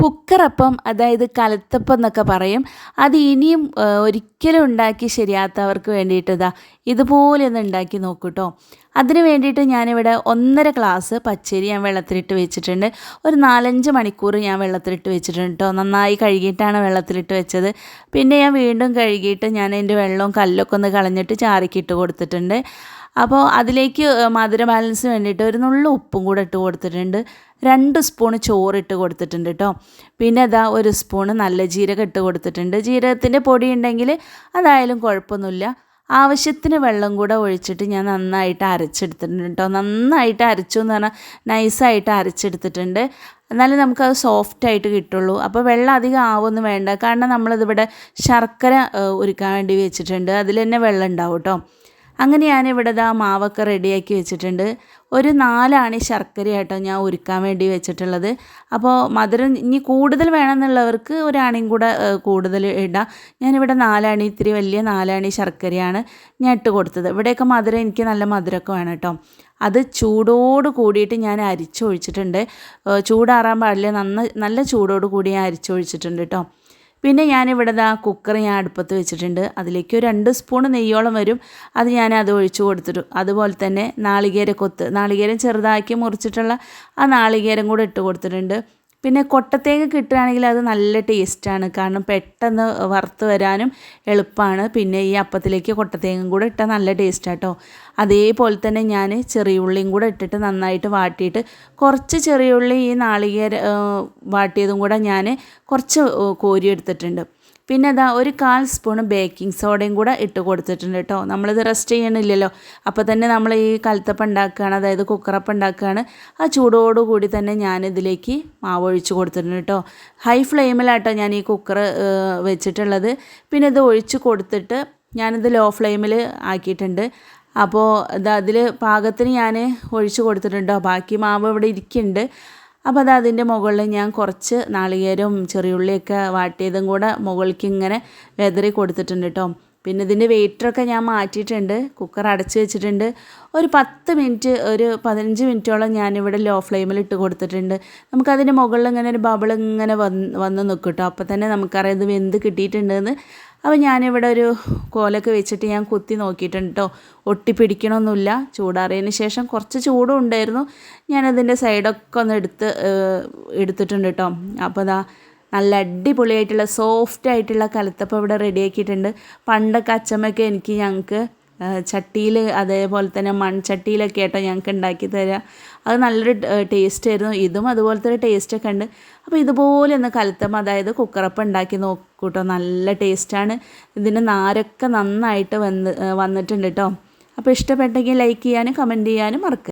കുക്കറപ്പം അതായത് കലത്തപ്പം എന്നൊക്കെ പറയും. അത് ഇനിയും ഒരിക്കലും ഉണ്ടാക്കി ശരിയാത്തവർക്ക് വേണ്ടിയിട്ട് ഇതാ ഇതുപോലെ ഒന്ന് ഉണ്ടാക്കി നോക്കൂട്ടോ. അതിന് വേണ്ടിയിട്ട് ഞാനിവിടെ ഒന്നര ഗ്ലാസ് പച്ചരി ഞാൻ വെള്ളത്തിലിട്ട് വെച്ചിട്ടുണ്ട്. ഒരു നാലഞ്ച് മണിക്കൂർ ഞാൻ വെള്ളത്തിലിട്ട് വെച്ചിട്ടുണ്ട് കേട്ടോ നന്നായി കഴുകിയിട്ടാണ് വെള്ളത്തിലിട്ട് വെച്ചത്. പിന്നെ ഞാൻ വീണ്ടും കഴുകിയിട്ട് ഞാൻ അതിന്റെ വെള്ളവും കല്ലൊക്കെ ഒന്ന് കളഞ്ഞിട്ട് ചാറിക്കിട്ട് കൊടുത്തിട്ടുണ്ട്. അപ്പോൾ അതിലേക്ക് മധുര ബാലൻസിന് വേണ്ടിയിട്ട് ഒരു നുള്ള ഉപ്പും കൂടെ ഇട്ട് കൊടുത്തിട്ടുണ്ട്. രണ്ട് സ്പൂണ് ഇട്ട് കൊടുത്തിട്ടുണ്ട് കേട്ടോ. പിന്നെ അതാ ഒരു സ്പൂണ് നല്ല ജീരകം ഇട്ട് കൊടുത്തിട്ടുണ്ട്. ജീരകത്തിന്റെ പൊടി ഉണ്ടെങ്കിൽ അതായാലും കുഴപ്പമൊന്നുമില്ല. ആവശ്യത്തിന് വെള്ളം കൂടെ ഒഴിച്ചിട്ട് ഞാൻ നന്നായിട്ട് അരച്ചെടുത്തിട്ടുണ്ട് കേട്ടോ. നന്നായിട്ട് അരച്ചു എന്ന് പറഞ്ഞാൽ നൈസായിട്ട് അരച്ചെടുത്തിട്ടുണ്ട്. എന്നാലും നമുക്കത് സോഫ്റ്റായിട്ട് കിട്ടുള്ളൂ. അപ്പോൾ വെള്ളം അധികം ആവൊന്നും വേണ്ട. കാരണം നമ്മളിതിവിടെ ശർക്കര ഒരുക്കാൻ വേണ്ടി വെച്ചിട്ടുണ്ട്. അതിൽ തന്നെ വെള്ളം ഉണ്ടാവും കേട്ടോ. അങ്ങനെ ഞാനിവിടെ ആ മാവൊക്കെ റെഡിയാക്കി വെച്ചിട്ടുണ്ട്. ഒരു നാലാണി ശർക്കരയായിട്ടോ ഞാൻ ഒരുക്കാൻ വേണ്ടി വെച്ചിട്ടുള്ളത്. അപ്പോൾ മധുരം ഇനി കൂടുതൽ വേണമെന്നുള്ളവർക്ക് ഒരാണിയും കൂടെ കൂടുതൽ ഇടാം. ഞാനിവിടെ നാലാണി ഇത്തിരി വലിയ നാലാണി ശർക്കരയാണ് ഞാൻ ഇട്ട് കൊടുത്തത്. ഇവിടെയൊക്കെ മധുരം എനിക്ക് നല്ല മധുരമൊക്കെ വേണം കേട്ടോ. അത് ചൂടോട് കൂടിയിട്ട് ഞാൻ അരിച്ചൊഴിച്ചിട്ടുണ്ട്. ചൂടാറാൻ പാടില്ല. നന്ന നല്ല ചൂടോട് കൂടി ഞാൻ അരിച്ചൊഴിച്ചിട്ടുണ്ട് കേട്ടോ. പിന്നെ ഞാനിവിടെ ആ കുക്കർ ഞാൻ അടുപ്പത്ത് വെച്ചിട്ടുണ്ട്. അതിലേക്ക് ഒരു രണ്ട് സ്പൂൺ നെയ്യോളം വരും. അത് ഞാൻ അത് ഒഴിച്ചു കൊടുത്തിട്ടു. അതുപോലെ തന്നെ നാളികേര കൊത്ത് നാളികേരം ചെറുതാക്കി മുറിച്ചിട്ടുള്ള ആ നാളികേരം കൂടെ ഇട്ട് കൊടുത്തിട്ടുണ്ട്. പിന്നെ കൊട്ടത്തേങ്ങ കിട്ടുകയാണെങ്കിൽ അത് നല്ല ടേസ്റ്റാണ്. കാരണം പെട്ടെന്ന് വറുത്ത് വരാനും എളുപ്പമാണ്. പിന്നെ ഈ അപ്പത്തിലേക്ക് കൊട്ടത്തേങ്ങും കൂടെ ഇട്ടാൽ നല്ല ടേസ്റ്റാണ് കേട്ടോ അതേപോലെ തന്നെ ഞാൻ ചെറിയ ഉള്ളിയും കൂടെ ഇട്ടിട്ട് നന്നായിട്ട് വാട്ടിയിട്ട് കുറച്ച് ചെറിയ ഉള്ളി ഈ നാളികേര വാട്ടിയതും കൂടെ ഞാൻ കുറച്ച് കോരി എടുത്തിട്ടുണ്ട്. പിന്നെ അതാ ഒരു കാൽ സ്പൂൺ ബേക്കിംഗ് സോഡയും കൂടെ ഇട്ട് കൊടുത്തിട്ടുണ്ട് കേട്ടോ നമ്മളിത് റെസ്റ്റ് ചെയ്യണില്ലല്ലോ. അപ്പോൾ തന്നെ നമ്മൾ ഈ കലത്തപ്പം ഉണ്ടാക്കുകയാണ് അതായത് കുക്കറപ്പം ഉണ്ടാക്കുകയാണ്. ആ ചൂടോടുകൂടി തന്നെ ഞാനിതിലേക്ക് മാവ് ഒഴിച്ച് കൊടുത്തിട്ടുണ്ട് കേട്ടോ ഹൈ ഫ്ലെയിമിലാട്ടോ ഞാൻ ഈ കുക്കർ വെച്ചിട്ടുള്ളത്. പിന്നെ ഇത് ഒഴിച്ച് കൊടുത്തിട്ട് ഞാനിത് ലോ ഫ്ലെയിമിൽ ആക്കിയിട്ടുണ്ട്. അപ്പോൾ ഇത് അതിൽ പാകത്തിന് ഞാൻ ഒഴിച്ച് കൊടുത്തിട്ടുണ്ടോ ബാക്കി മാവ് ഇവിടെ ഇരിക്കുന്നുണ്ട്. അപ്പോൾ അത് അതിന്റെ മുകളിൽ ഞാൻ കുറച്ച് നാളികേരവും ചെറിയുള്ളിയൊക്കെ വാട്ടിയതും കൂടെ മുകളിലേക്ക് ഇങ്ങനെ വെതറി കൊടുത്തിട്ടുണ്ട് കേട്ടോ പിന്നെ ഇതിന്റെ വെയിറ്ററൊക്കെ ഞാൻ മാറ്റിയിട്ടുണ്ട്. കുക്കർ അടച്ച് വെച്ചിട്ടുണ്ട്. ഒരു പത്ത് മിനിറ്റ് ഒരു പതിനഞ്ച് മിനിറ്റോളം ഞാനിവിടെ ലോ ഫ്ലെയിമിൽ ഇട്ട് കൊടുത്തിട്ടുണ്ട്. നമുക്കതിന്റെ മുകളിൽ ഇങ്ങനെ ഒരു ബബിൾ ഇങ്ങനെ വന്ന് വന്ന് നിൽക്കും കേട്ടോ അപ്പോൾ തന്നെ നമുക്കറിയാം ഇത് വെന്ത് കിട്ടിയിട്ടുണ്ടെന്ന്. അപ്പോൾ ഞാനിവിടെ ഒരു കോലൊക്കെ വെച്ചിട്ട് ഞാൻ കുത്തി നോക്കിയിട്ടുണ്ട് കേട്ടോ ഒട്ടിപ്പിടിക്കണമൊന്നുമില്ല ചൂടാറിയതിന് ശേഷം കുറച്ച് ചൂടും ഉണ്ടായിരുന്നു. ഞാനതിന്റെ സൈഡൊക്കെ ഒന്ന് എടുത്ത് എടുത്തിട്ടുണ്ട് കേട്ടോ അപ്പോൾ അതാ നല്ല അടിപൊളിയായിട്ടുള്ള സോഫ്റ്റ് ആയിട്ടുള്ള കലത്തപ്പം ഇവിടെ റെഡിയാക്കിയിട്ടുണ്ട് പണ്ടൊക്കെ അച്ചമ്മയ്ക്ക് എനിക്ക് ഞങ്ങൾക്ക് ചട്ടിയിൽ അതേപോലെ തന്നെ മൺചട്ടിയിലൊക്കെ ആയിട്ടോ ഞങ്ങൾക്ക് ഉണ്ടാക്കി തരിക അത് നല്ലൊരു ടേസ്റ്റ് ആയിരുന്നു. ഇതും അതുപോലത്തെ ഒരു ടേസ്റ്റൊക്കെ ഉണ്ട് അപ്പോൾ ഇതുപോലെ ഒന്ന് കലത്തം അതായത് കുക്കറപ്പം ഉണ്ടാക്കി നോക്കൂട്ടോ. നല്ല ടേസ്റ്റാണ് ഇതിന്റെ നാരൊക്കെ നന്നായിട്ട് വന്ന് വന്നിട്ടുണ്ട് കേട്ടോ അപ്പോൾ ഇഷ്ടപ്പെട്ടെങ്കിൽ ലൈക്ക് ചെയ്യാനും കമന്റ് ചെയ്യാനും മറക്കുക